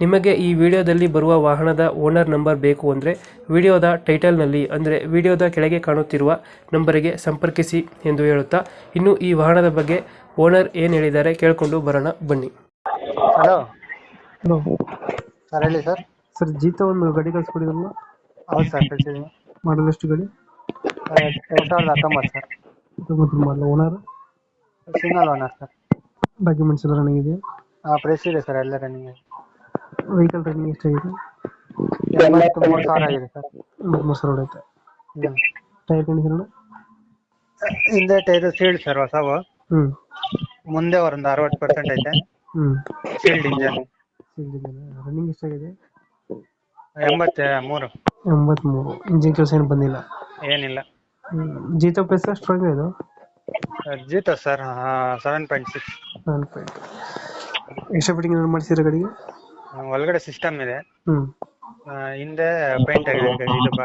ನಿಮಗೆ ಈ ವಿಡಿಯೋದಲ್ಲಿ ಬರುವ ವಾಹನದ ಓನರ್ ನಂಬರ್ ಬೇಕು ಅಂದರೆ ವಿಡಿಯೋದ ಟೈಟಲ್ನಲ್ಲಿ ಅಂದರೆ ವಿಡಿಯೋದ ಕೆಳಗೆ ಕಾಣುತ್ತಿರುವ ನಂಬರಿಗೆ ಸಂಪರ್ಕಿಸಿ ಎಂದು ಹೇಳುತ್ತಾ ಇನ್ನು ಈ ವಾಹನದ ಬಗ್ಗೆ ಓನರ್ ಏನು ಹೇಳಿದ್ದಾರೆ ಕೇಳಿಕೊಂಡು ಬರೋಣ ಬನ್ನಿ. ಹಲೋ. ಹಲೋ. ಸರ್ ಹೇಳಿ ಸರ್. ಸರ್ ಜೀತ ಒಂದು ಗಾಡಿ ಕಳಿಸ್ಕೊಡಿದ್ರಲ್ಲ? ಹೌದು ಸರ್ ಕಳಿಸಿದ್ದೀನಿ ಮಾಡಲ್ ಎಷ್ಟು ಗಾಡಿ? ಎರಡು ಸಾವಿರದ ಹತ್ತೊಂಬತ್ತು sir. Owner? Single owner sir. Documents ಎಲ್ಲ ರನ್ನಿಂಗ್ ಇದೆಯಾ? ಹಾಂ ಪ್ರೆಸ್ ಇದೆ ಸರ್ ಎಲ್ಲ ರನ್ನಿಂಗ್ ವೆಹಿಕಲ್ ರನ್ನಿಂಗ್ ಎಷ್ಟಾಗಿದೆ ಆಗಿದೆ ಮೂರು ಸಾವಿರ ಆಗಿದೆ ಸರ್. ಮೂರು ಸಾವಿರ ಹೊಡೆಯುತ್ತೆ. ಹ್ಮ್. ಟೈರ್ ಕಂಡೀಷನ್ ಹಿಂದೆ ಟೈರ್ ಸೀಲ್ಡ್ ಸರ್ ಹೊಸವು ಹ್ಞೂ ಮುಂದೆ ಒಂದು ಅರವತ್ತು ಪರ್ಸೆಂಟ್ ಐತೆ. ಹ್ಞೂ ಸೀಲ್ಡ್ ಇಂಜನ್ ರನ್ನಿಂಗ್ ಎಷ್ಟಾಗಿದೆ ಎಂಬತ್ತ ಮೂರು. ಎಂಬತ್ಮೂರು. ಇಂಜಿನ್ ಕೆಲಸ ಏನು ಬಂದಿಲ್ಲ? ಏನಿಲ್ಲ. ಜೀತ ಪ್ಲಸ್ ಸ್ಟ್ರಾಂಗ್ ಇದು Zeta sir seven point six seven point extra fitting ಮಾಡಿಸಿದ್ರೆ ಗಾಡಿಗೆ ಒಳಗಡೆ ಸಿಸ್ಟಮ್ ಇದೆ. ಹ್ಮ್. ಆ, ಹಿಂದೆ ಪೇಂಟ್ ಆಗಿದೆ ಈಗ ಇದು ಬ.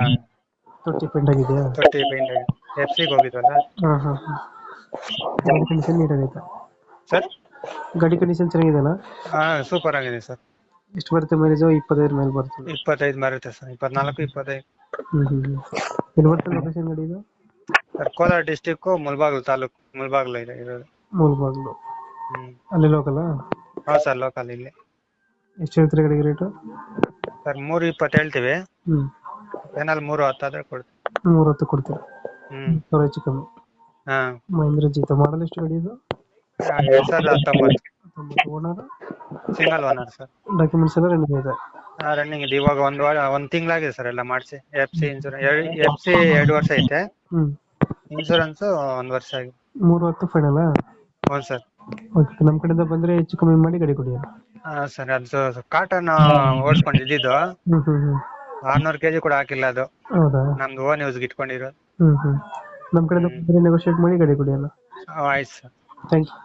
ತೊಟ್ಟಿ ಪೇಂಟ್ ಆಗಿದೆಯಾ? ತೊಟ್ಟಿ ಪೇಂಟ್ ಆಗಿದೆ. ಎಫ್ ಸಿಗೆ ಹೋಗಿದ್ವಲ್ಲ? ಹಾಂ ಹಾಂ ಹಾಂ. ಗಾಡಿ ಕಂಡೀಷನ್ ನೀಟಾಗೈತೆ ಸರ್ ಗಾಡಿ ಕಂಡೀಷನ್ ಚೆನ್ನಾಗಿದೆಯಲ್ಲ? ಆ ಸೂಪರ್ ಆಗಿದೆ ಸರ್ ಎಷ್ಟು ಬರುತ್ತೆ ಮೈಲೇಜು ಇಪ್ಪತ್ತೈದು ಮೇಲೆ ಬರ್ತದೆ ಇಪ್ಪತ್ತೈದು ಬರುತ್ತೆ ಸರ್ ಇಪ್ಪತ್ನಾಲ್ಕು ಇಪ್ಪತ್ತೈದು. ಹ್ಮ್ ಹ್ಮ್ ಹ್ಞೂ ಎಲ್ಲಿ ಬರ್ತದೆ ಲೊಕೇಶನ್ ಗಾಡಿ ಇದು? ಸರ್ ಕೋಲಾರ ಡಿಸ್ಟಿಕ್ಕು ಮುಲ್ಬಾಗ್ಲು ತಾಲೂಕು ಮುಲ್ಬಾಗ್ಲು ಇದೆ ಇರೋದು. ಮೂಲ್ಬಾಗ್ಲು. ಹ್ಮ್. ಅಲ್ಲಿ ಲೋಕಲ್ಲ ಹಾಂ ಸರ್ ಲೋಕಲ್ ಇಲ್ಲಿ. ಎಷ್ಟು ಹೇಳ್ತೀರಿ ಗಾಡಿಗೆ ರೇಟು ಸರ್ ಮೂರು ಇಪ್ಪತ್ತು ಹೇಳ್ತೀವಿ. ಹ್ಞೂ ಫೈನಲ್ ಮೂರು ಹತ್ತಾದ್ರೆ ಕೊಡ್ತೀವಿ. ಮೂರು ಹೊತ್ತು ಕೊಡ್ತೀರಾ? ಹ್ಮ್. ಸಾವಿರ ಹೆಚ್ಚು ಕಮ್ಮಿ. ಹಾಂ. ಮಹೇಂದ್ರ ಜೀತ ಮಾಡಲ್ ಎಷ್ಟು ಗಾಡಿ ಇದು? ಎರಡು ಸಾವಿರದ ಹತ್ತೊಂಬತ್ತು. ಹತ್ತೊಂಬತ್ತು owner? Single owner sir documents ಎಲ್ಲ ರೆಡಿ ಇದೆ? ರನ್ನಿಂಗ್ ಇದೆ. ಇವಾಗ ಒಂದು ವಾರ ಒಂದು ತಿಂಗಳಾಗಿದೆ ಸರ್ ಎಲ್ಲ ಮಾಡಿಸಿ. F C insurance F C ಎರಡು ವರ್ಷ ಐತೆ. ಹ್ಞೂ ಇನ್ಸೂರೆನ್ಸ್ ಒಂದು ವರ್ಷ ಆಗಿದೆ. ಮೂರು ಹತ್ತು ಫೈನಲ್ ಹ್ಞೂ ಸರ್ ಓಕೆ ನಮ್ಮ ಕಡೆಯಿಂದ ಬಂದರೆ ಹೆಚ್ಚು ಕಮ್ಮಿ ಮಾಡಿ ಗಾಡಿ ಕೊಡಿ ಹಾಂ ಸರಿ. ಅದು ಕಾಟನ್ ಓಡಿಸ್ಕೊಂಡು ಇದ್ದಿದ್ದು. ಆರ್ನೂರು ಕೆಜಿ ಕೂಡ ಹಾಕಿಲ್ಲ ಅದು. ಹೌದಾ? ನಮ್ದು ಓನ್ ಯೂಸ್ಗೆ ಇಟ್ಕೊಂಡಿರೋದು. ಹ್ಮ್ ಹ್ಮ್. ನಮ್ ಕಡೆ ಬಂದರೆ ನೆಗೋಷಿಯೇಟ್ ಮಾಡಿ ಗಾಡಿ ಕೊಡಿ ಅಲ್ಲ. ಆಯ್ತು ಸರ್. Thank you